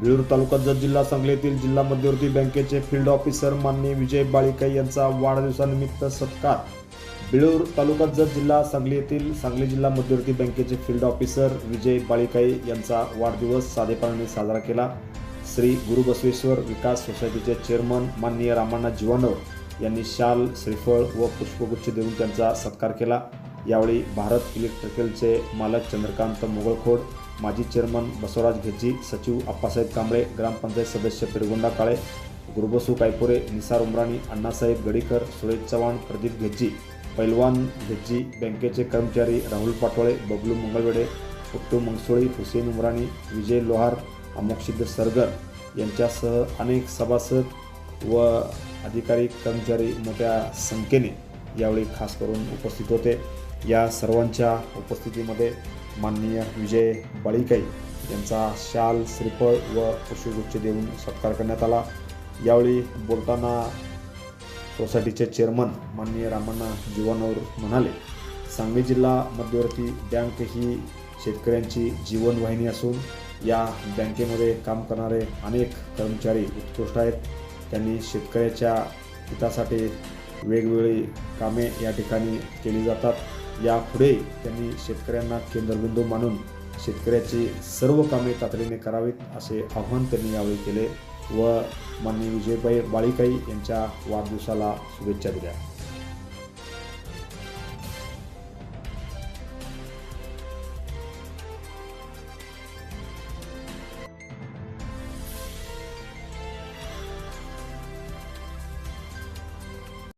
भिळूर तालुका जत जिल्हा सांगली येथील जिल्हा मध्यवर्ती बँकेचे फील्ड ऑफिसर माननीय विजय बाळीकाई यांचा वाढदिवसानिमित्त सत्कार. बिळूर तालुका जत जिल्हा सांगली येथील सांगली जिल्हा मध्यवर्ती बँकेचे फील्ड ऑफिसर विजय बाळिकाई यांचा वाढदिवस साधेपणाने साजरा केला. श्री गुरु बसवेश्वर विकास सोसायटीचे चेअरमन माननीय रामांना जीवानव यांनी शाल श्रीफळ व पुष्पगुच्छ देऊन त्यांचा सत्कार केला. यावेळी भारत इलेक्ट्रिकलचे मालक चंद्रकांत मोगळखोड माजी चेअरमन बसवराज घेजी सचिव अप्पासाहेब कांबळे ग्रामपंचायत सदस्य पिरगोंडा काळे गुरुबसू कायपुरे निसार उमराणी अण्णासाहेब गडीकर सुरेश चव्हाण प्रदीप घेजी पैलवान घेज्जी बँकेचे कर्मचारी राहुल पाटोळे बबलू मंगळवेडे उत्तू मंगसोळी हुसेन उमराणी विजय लोहार अमोक्षिद्ध सरगर यांच्यासह अनेक सभासद व अधिकारी कर्मचारी मोठ्या संख्येने यावेळी खास करून उपस्थित होते. या सर्वांच्या उपस्थितीमध्ये माननीय विजय बाळीकाई यांचा शाल श्रीफळ व पुष्पगुच्छ देऊन सत्कार करण्यात आला. यावेळी बोलताना सोसायटीचे चेअरमन माननीय रामण्णा जीवनवर म्हणाले सांगली जिल्हा मध्यवर्ती बँक ही शेतकऱ्यांची जीवनवाहिनी असून या बँकेमध्ये काम करणारे अनेक कर्मचारी उत्कृष्ट आहेत. त्यांनी शेतकऱ्याच्या हितासाठी वेगवेगळी कामे या ठिकाणी केली जातात. यापुढे त्यांनी शेतकऱ्यांना केंद्रबिंदू मानून शेतकऱ्याची सर्व कामे तातडीने करावीत असे आव्हान त्यांनी यावेळी केले. व माननीय विजयबाई बाळीकाई यांच्या वाढदिवसाला शुभेच्छा दिल्या.